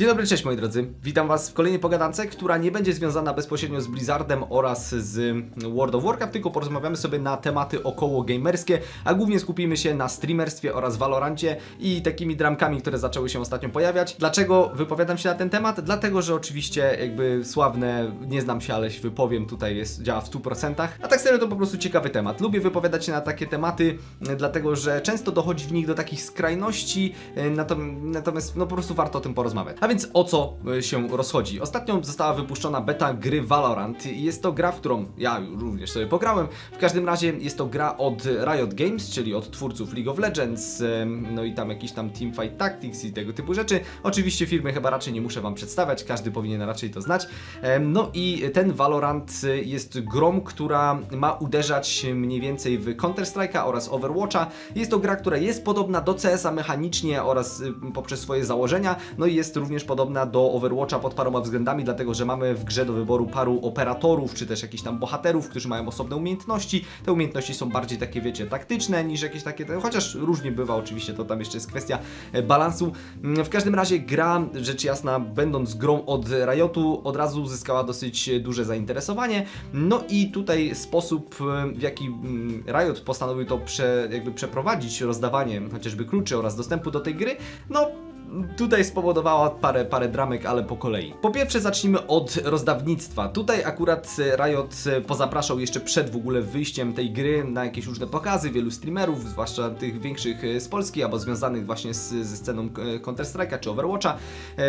Dzień dobry, cześć moi drodzy. Witam was w kolejnej pogadance, która nie będzie związana bezpośrednio z Blizzardem oraz z World of Warcraft, tylko porozmawiamy sobie na tematy około gamerskie, a głównie skupimy się na streamerstwie oraz Valorancie i takimi dramkami, które zaczęły się ostatnio pojawiać. Dlaczego wypowiadam się na ten temat? Dlatego, że oczywiście jakby sławne, nie znam się, ale się wypowiem, tutaj jest, działa w 100%, a tak serio to po prostu ciekawy temat. Lubię wypowiadać się na takie tematy, e, dlatego, że często dochodzi w nich do takich skrajności, e, natom- natomiast no po prostu warto o tym porozmawiać. A więc o co e, się rozchodzi? Ostatnio została wypuszczona beta gry Valorant jest to gra, w którą ja również sobie pograłem. W każdym razie jest to gra od Riot Games, czyli od twórców League of Legends, no i tam jakiś tam Teamfight Tactics i tego typu rzeczy. Oczywiście firmy chyba raczej nie muszę wam przedstawiać, każdy powinien raczej to znać. No i ten Valorant y, jest grą, która ma uderzać mniej więcej w Counter-Strike'a oraz Overwatcha. Jest to gra, która jest podobna do CS-a mechanicznie oraz y, poprzez swoje założenia, no i jest również podobna do Overwatcha pod paroma względami, dlatego że mamy w grze do wyboru paru operatorów, czy też jakichś tam bohaterów, którzy mają osobne umiejętności. Te umiejętności są bardziej takie, wiecie, taktyczne niż jakieś takie, chociaż różnie bywa oczywiście, to tam jeszcze jest kwestia e, balansu. Mm, W każdym razie gra, rzecz jasna, będąc grą od Riotu, od razu zyskała dosyć e, duże zainteresowanie. No i tutaj sposób, e, w jaki mm, Riot postanowił to prze, jakby przeprowadzić, rozdawanie chociażby kluczy oraz dostępu do tej gry, no tutaj spowodowała parę, parę dramek, ale po kolei. Po pierwsze zacznijmy od rozdawnictwa. Tutaj akurat e, Riot e, pozapraszał jeszcze przed w ogóle wyjściem tej gry na jakieś różne pokazy wielu streamerów, zwłaszcza tych większych e, z Polski, albo związanych właśnie z, ze sceną Counter-Strike'a czy Overwatcha.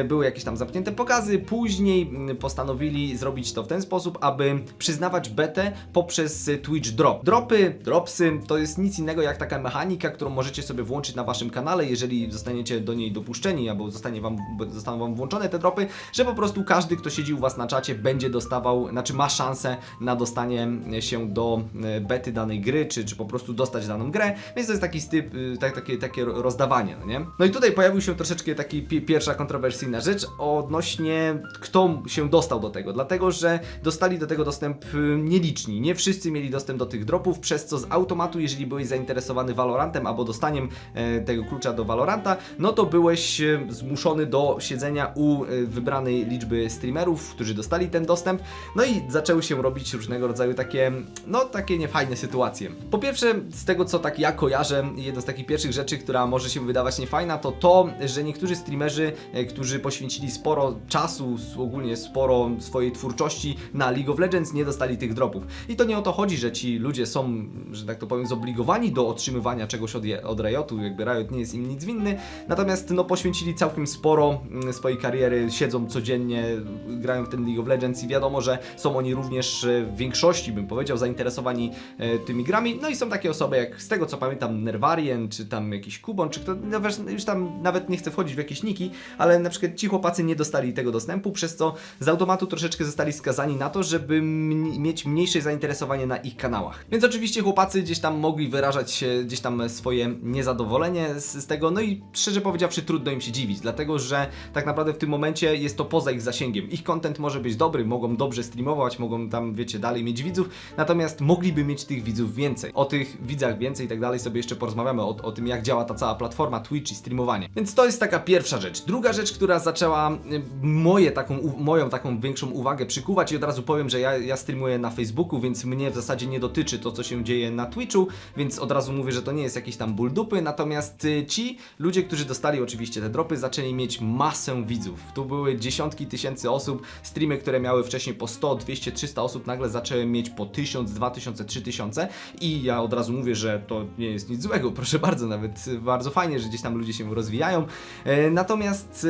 Były jakieś tam zamknięte pokazy, później postanowili zrobić to w ten sposób, aby przyznawać betę poprzez Twitch Drop. Dropy, dropsy to jest nic innego jak taka mechanika, którą możecie sobie włączyć na waszym kanale, jeżeli zostaniecie do niej dopuszczeni, albo zostanie wam, zostaną wam włączone te dropy, że po prostu każdy, kto siedzi u was na czacie, będzie dostawał, znaczy ma szansę na dostanie się do e, bety danej gry, czy, czy po prostu dostać daną grę, więc to jest taki styp, tak, takie, takie rozdawanie, no nie? No i tutaj pojawił się troszeczkę taki pi- pierwsza kontrowersyjna rzecz odnośnie kto się dostał do tego, dlatego, że dostali do tego dostęp y, nieliczni, nie wszyscy mieli dostęp do tych dropów, przez co z automatu, jeżeli byłeś zainteresowany Valorantem albo dostaniem e, tego klucza do Valoranta, no to byłeś zmuszony do siedzenia u e, wybranej liczby streamerów, którzy dostali ten dostęp, no i zaczęły się robić różnego rodzaju takie, no takie niefajne sytuacje. Po pierwsze, z tego co tak ja kojarzę, jedna z takich pierwszych rzeczy, która może się wydawać niefajna, to to, że niektórzy streamerzy, e, którzy poświęcili sporo czasu, ogólnie sporo swojej twórczości na League of Legends, nie dostali tych dropów. I to nie o to chodzi, że ci ludzie są, że tak to powiem, zobligowani do otrzymywania czegoś od, od Riotu, jakby Riot nie jest im nic winny, natomiast no poświęcili całkiem sporo mm, swojej kariery, siedzą codziennie, grają w ten League of Legends i wiadomo, że są oni również e, w większości, bym powiedział, zainteresowani e, tymi grami. No i są takie osoby jak, z tego co pamiętam, Nerwarien, czy tam jakiś Kubon, czy kto, no już tam nawet nie chcę wchodzić w jakieś niki, ale na przykład ci chłopacy nie dostali tego dostępu, przez co z automatu troszeczkę zostali skazani na to, żeby mieć mniejsze zainteresowanie na ich kanałach. Więc oczywiście chłopacy gdzieś tam mogli wyrażać gdzieś tam swoje niezadowolenie z, z tego, no i szczerze powiedziawszy trudno im się dziwić, dlatego że tak naprawdę w tym momencie jest to poza ich zasięgiem. Ich content może być dobry, mogą dobrze streamować, mogą tam, wiecie, dalej mieć widzów, natomiast mogliby mieć tych widzów więcej. O tych widzach więcej i tak dalej sobie jeszcze porozmawiamy, o, o tym jak działa ta cała platforma Twitch i streamowanie. Więc to jest taka pierwsza rzecz. Druga rzecz, która zaczęła moje taką, moją taką większą uwagę przykuwać i od razu powiem, że ja, ja streamuję na Facebooku, więc mnie w zasadzie nie dotyczy to, co się dzieje na Twitchu, więc od razu mówię, że to nie jest jakiś tam ból dupy, natomiast y, ci ludzie, którzy dostali oczywiście te dropy, zaczęli mieć masę widzów. Tu były dziesiątki tysięcy osób, streamy, które miały wcześniej po 100, 200, 300 osób, nagle zaczęły mieć po 1000, 2000, 3000 i ja od razu mówię, że to nie jest nic złego, proszę bardzo, nawet bardzo fajnie, że gdzieś tam ludzie się rozwijają. E, Natomiast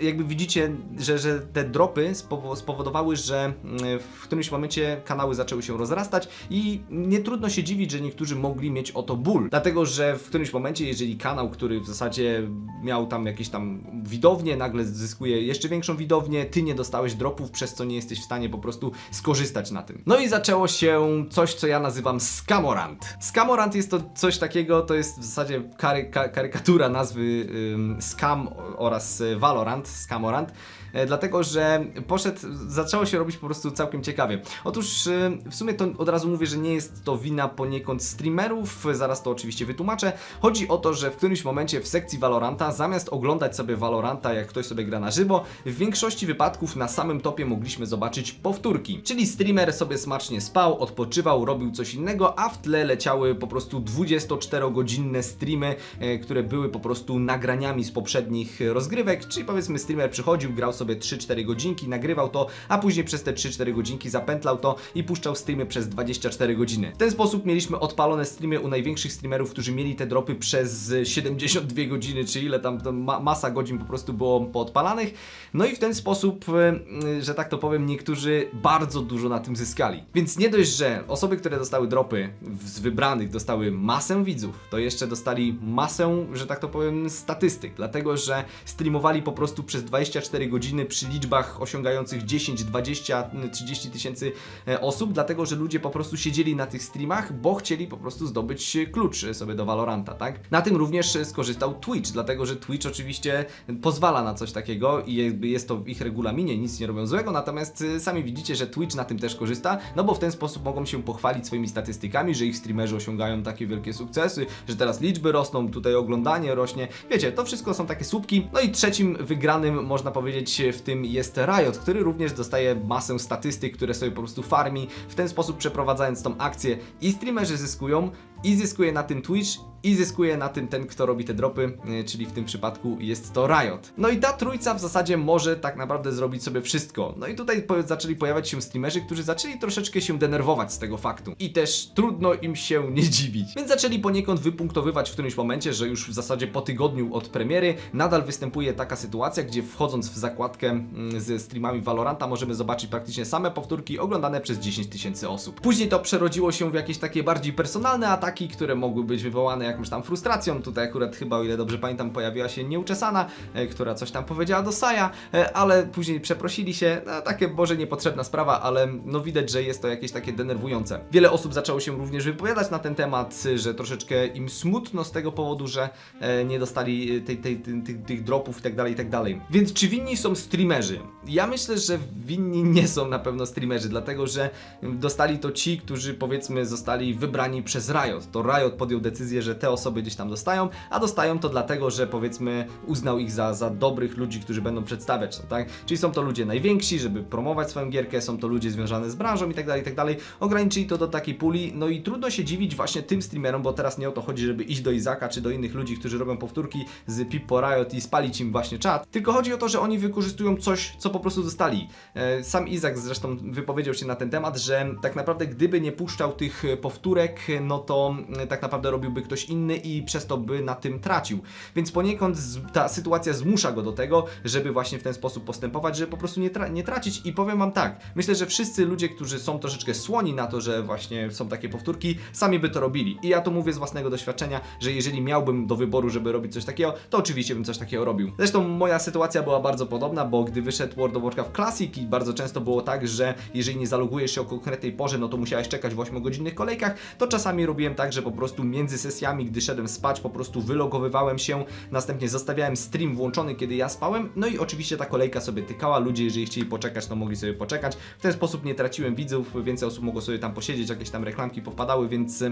jakby widzicie, że, że te dropy spowo- spowodowały, że y, w którymś momencie kanały zaczęły się rozrastać i nie trudno się dziwić, że niektórzy mogli mieć o to ból. Dlatego, że w którymś momencie, jeżeli kanał, który w zasadzie miał tam jakieś tam widownie, nagle zyskuje jeszcze większą widownię, ty nie dostałeś dropów, przez co nie jesteś w stanie po prostu skorzystać na tym. No i zaczęło się coś, co ja nazywam Scamorant. Scamorant jest to coś takiego, to jest w zasadzie kary, ka, karykatura nazwy ym, Scam oraz y, Valorant, Scamorant. E, dlatego że poszedł, zaczęło się robić po prostu całkiem ciekawie. Otóż e, w sumie to od razu mówię, że nie jest to wina poniekąd streamerów, zaraz to oczywiście wytłumaczę. Chodzi o to, że w którymś momencie w sekcji Valoranta zamiast oglądać sobie Valoranta, jak ktoś sobie gra na żywo, w większości wypadków na samym topie mogliśmy zobaczyć powtórki. Czyli streamer sobie smacznie spał, odpoczywał, robił coś innego, a w tle leciały po prostu 24-godzinne streamy, e, które były po prostu nagraniami z poprzednich rozgrywek, czyli powiedzmy streamer przychodził, grał sobie 3-4 godzinki, nagrywał to, a później przez te 3-4 godzinki zapętlał to i puszczał streamy przez 24 godziny. W ten sposób mieliśmy odpalone streamy u największych streamerów, którzy mieli te dropy przez 72 godziny, czy ile tam, ma masa godzin po prostu było poodpalanych. No i w ten sposób, e, że tak to powiem, niektórzy bardzo dużo na tym zyskali. Więc nie dość, że osoby, które dostały dropy z wybranych dostały masę widzów, to jeszcze dostali masę, że tak to powiem, statystyk, dlatego że streamowali po prostu przez 24 godziny przy liczbach osiągających 10, 20, 30 tysięcy e, osób, dlatego że ludzie po prostu siedzieli na tych streamach, bo chcieli po prostu zdobyć e, klucz sobie do Valoranta, tak? Na tym również e, skorzystał Twitch, dlatego że Twitch oczywiście pozwala na coś takiego i jest to w ich regulaminie, nic nie robią złego, natomiast y, sami widzicie, że Twitch na tym też korzysta, no bo w ten sposób mogą się pochwalić swoimi statystykami, że ich streamerzy osiągają takie wielkie sukcesy, że teraz liczby rosną, tutaj oglądanie rośnie. Wiecie, to wszystko są takie słupki. No i trzecim wygranym, można powiedzieć, w tym jest Riot, który również dostaje masę statystyk, które sobie po prostu farmi. W ten sposób przeprowadzając tą akcję i streamerzy zyskują, i zyskuje na tym Twitch, i zyskuje na tym ten, kto robi te dropy, yy, czyli w tym przypadku jest to Riot. No i ta trójca w zasadzie może tak naprawdę zrobić sobie wszystko. No i tutaj zaczęli pojawiać się streamerzy, którzy zaczęli troszeczkę się denerwować z tego faktu. I też trudno im się nie dziwić. Więc zaczęli poniekąd wypunktowywać w którymś momencie, że już w zasadzie po tygodniu od premiery nadal występuje taka sytuacja, gdzie wchodząc w zakładkę mm, ze streamami Valoranta możemy zobaczyć praktycznie same powtórki oglądane przez 10 tysięcy osób. Później to przerodziło się w jakieś takie bardziej personalne ataki, które mogły być wywołane jakąś tam frustracją. Tutaj akurat chyba, o ile dobrze pamiętam, pojawiła się nieuczesana, e, która coś tam powiedziała do Saja, e, ale później przeprosili się. No, takie może niepotrzebna sprawa, ale no widać, że jest to jakieś takie denerwujące. Wiele osób zaczęło się również wypowiadać na ten temat, że troszeczkę im smutno z tego powodu, że e, nie dostali tej, tej, tej, tych, tych dropów i tak dalej, i tak dalej. Więc czy winni są streamerzy? Ja myślę, że winni nie są na pewno streamerzy, dlatego że dostali to ci, którzy powiedzmy zostali wybrani przez Riot. To Riot podjął decyzję, że te osoby gdzieś tam dostają, a dostają to dlatego, że powiedzmy uznał ich za, za dobrych ludzi, którzy będą przedstawiać to, tak? Czyli są to ludzie najwięksi, żeby promować swoją gierkę, są to ludzie związane z branżą i tak dalej, i tak dalej. Ograniczyli to do takiej puli, no i trudno się dziwić właśnie tym streamerom, bo teraz nie o to chodzi, żeby iść do Izaka czy do innych ludzi, którzy robią powtórki z Pippo Riot i spalić im właśnie czat, tylko chodzi o to, że oni wykorzystują coś, co po prostu dostali. E, Sam Izak zresztą wypowiedział się na ten temat, że tak naprawdę gdyby nie puszczał tych e, powtórek, no to mm, tak naprawdę robiłby ktoś inny i przez to by na tym tracił. Więc poniekąd ta sytuacja zmusza go do tego, żeby właśnie w ten sposób postępować, żeby po prostu nie, tra- nie tracić. I powiem wam tak, myślę, że wszyscy ludzie, którzy są troszeczkę słoni na to, że właśnie są takie powtórki, sami by to robili. I ja to mówię z własnego doświadczenia, że jeżeli miałbym do wyboru, żeby robić coś takiego, to oczywiście bym coś takiego robił. Zresztą moja sytuacja była bardzo podobna, bo gdy wyszedł World of Warcraft Classic i bardzo często było tak, że jeżeli nie zalogujesz się o konkretnej porze, no to musiałeś czekać w 8-godzinnych kolejkach, to czasami robiłem tak, że po prostu między sesjami, gdy szedłem spać, po prostu wylogowywałem się, następnie zostawiałem stream włączony, kiedy ja spałem, no i oczywiście ta kolejka sobie tykała, ludzie jeżeli chcieli poczekać, to mogli sobie poczekać. W ten sposób nie traciłem widzów, więcej osób mogło sobie tam posiedzieć, jakieś tam reklamki powpadały, więc...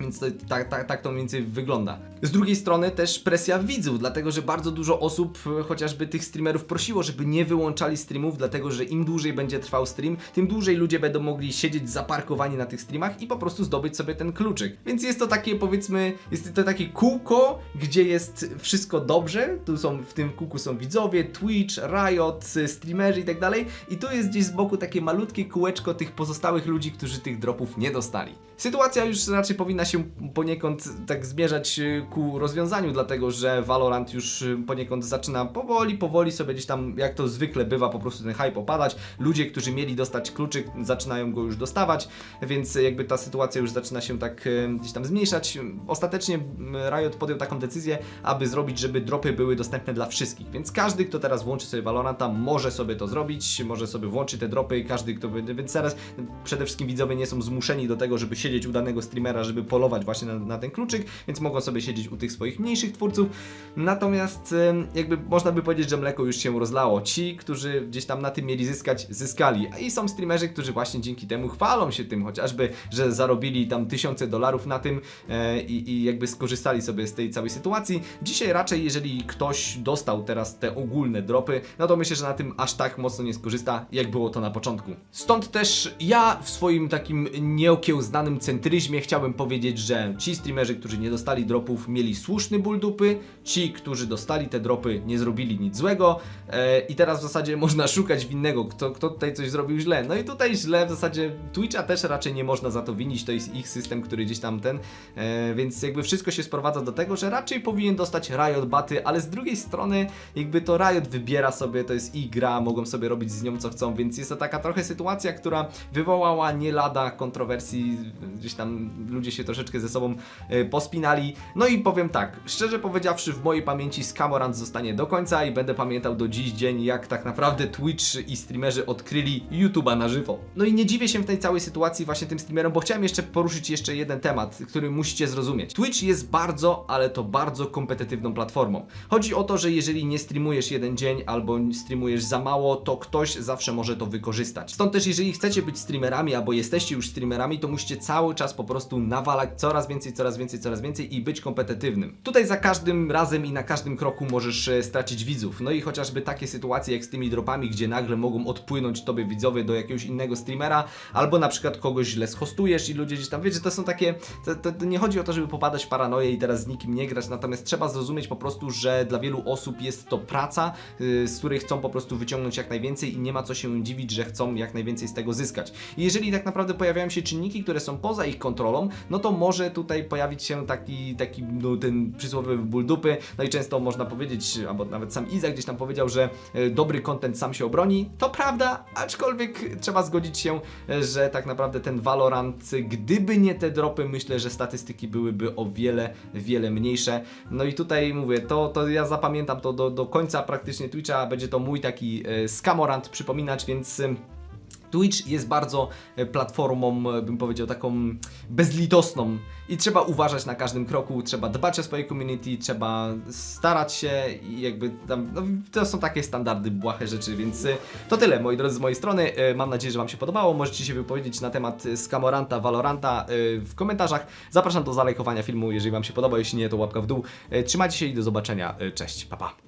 więc to, tak, tak, tak to mniej więcej wygląda. Z drugiej strony też presja widzów, dlatego że bardzo dużo osób, e, chociażby tych streamerów, prosiło, żeby nie wyłączali streamów, dlatego że im dłużej będzie trwał stream, tym dłużej ludzie będą mogli siedzieć zaparkowani na tych streamach i po prostu zdobyć sobie ten kluczyk. Więc jest to takie powiedzmy, jest to takie kółko, gdzie jest wszystko dobrze. Tu są w tym kółku są widzowie, Twitch, Riot, y, streamerzy i tak dalej. I tu jest gdzieś z boku takie malutkie kółeczko tych pozostałych ludzi, którzy tych dropów nie dostali. Sytuacja już raczej powinna się poniekąd tak zmierzać y, ku rozwiązaniu, dlatego że Valorant już y, poniekąd zaczyna powoli, powoli sobie gdzieś tam, jak to zwykle bywa, po prostu ten hype opadać. Ludzie, którzy mieli dostać kluczyk, zaczynają go już dostawać, więc jakby ta sytuacja już zaczyna się tak y, gdzieś tam zmniejszać. Ostatecznie Riot podjął taką decyzję, aby zrobić, żeby dropy były dostępne dla wszystkich, więc każdy, kto teraz włączy sobie Valoranta, może sobie to zrobić, może sobie włączyć te dropy, każdy, kto więc teraz przede wszystkim widzowie nie są zmuszeni do tego, żeby siedzieć u danego streamera, żeby polować właśnie na, na ten kluczyk, więc mogą sobie siedzieć u tych swoich mniejszych twórców. Natomiast jakby można by powiedzieć, że mleko już się rozlało. Ci, którzy gdzieś tam na tym mieli zyskać, zyskali. I są streamerzy, którzy właśnie dzięki temu chwalą się tym, chociażby, że zarobili tam tysiące dolarów na tym e, i, i jakby skorzystali sobie z tej całej sytuacji. Dzisiaj raczej, jeżeli ktoś dostał teraz te ogólne dropy, no to myślę, że na tym aż tak mocno nie skorzysta, jak było to na początku. Stąd też ja w swoim takim nieokiełznanym centryzmie chciałbym powiedzieć, że ci streamerzy, którzy nie dostali dropów, mieli słuszny ból dupy, ci, którzy dostali te dropy, nie zrobili nic złego. E, i teraz w zasadzie można szukać winnego, kto, kto tutaj coś zrobił źle. No i tutaj źle w zasadzie Twitcha też raczej nie można za to winić, to jest ich system, który gdzieś tam ten, e, więc jakby wszystko się sprowadza do tego, że raczej powinien dostać Riot baty, ale z drugiej strony jakby to Riot wybiera sobie, to jest ich gra, mogą sobie robić z nią co chcą, więc jest to taka trochę sytuacja, która wywołała nie lada kontrowersji, gdzieś tam ludzie się troszeczkę ze sobą e, pospinali. No i powiem tak, szczerze powiedziawszy, w mojej pamięci Scamorant zostanie do końca i będę pamiętał do dziś dzień, jak tak naprawdę Twitch i streamerzy odkryli YouTube'a na żywo. No i nie dziwię się w tej całej sytuacji właśnie tym streamerom, bo chciałem jeszcze poruszyć jeszcze jeden temat, który musicie zrozumieć. Twitch jest bardzo, ale to bardzo kompetytywną platformą. Chodzi o to, że jeżeli nie streamujesz jeden dzień albo streamujesz za mało, to ktoś zawsze może to wykorzystać. Stąd też jeżeli chcecie być streamerami albo jesteście już streamerami, to musicie cały czas po prostu nawalać coraz więcej, coraz więcej, coraz więcej i być kompetytywnym. Tutaj za każdym razem i na każdym kroku możesz e, stracić widzów. No i chociażby takie sytuacje jak z tymi dropami, gdzie nagle mogą odpłynąć tobie widzowie do jakiegoś innego streamera, albo na przykład kogoś źle schostujesz i ludzie gdzieś tam, wiecie, to są takie, to, to, to nie chodzi o to, żeby popadać w paranoję i teraz z nikim nie grać, natomiast trzeba zrozumieć po prostu, że dla wielu osób jest to praca, yy, z której chcą po prostu wyciągnąć jak najwięcej i nie ma co się dziwić, że chcą jak najwięcej z tego zyskać. I jeżeli tak naprawdę pojawiają się czynniki, które są poza ich kontrolą, no to może tutaj pojawić się taki, taki no, ten przysłowiowy ból dupy, no i często można powiedzieć, albo nawet sam Izak gdzieś tam powiedział, że e, dobry content sam się obroni. To prawda, aczkolwiek trzeba zgodzić się, e, że tak naprawdę ten Valorant, gdyby nie te dropy, myślę, że statystyki byłyby o wiele, wiele mniejsze. No i tutaj mówię, to, to ja zapamiętam to do, do końca praktycznie Twitcha, będzie to mój taki e, skamorant przypominać, więc... Twitch jest bardzo e, platformą, e, bym powiedział, taką bezlitosną i trzeba uważać na każdym kroku, trzeba dbać o swoje community, trzeba starać się i jakby tam, no, to są takie standardy, błahe rzeczy, więc e, to tyle, moi drodzy, z mojej strony. Mam nadzieję, że Wam się podobało. Możecie się wypowiedzieć na temat Scamoranta, Valoranta w komentarzach. Zapraszam do zalajkowania filmu, jeżeli Wam się podoba, jeśli nie, to łapka w dół. Trzymajcie się i do zobaczenia. Cześć, pa pa.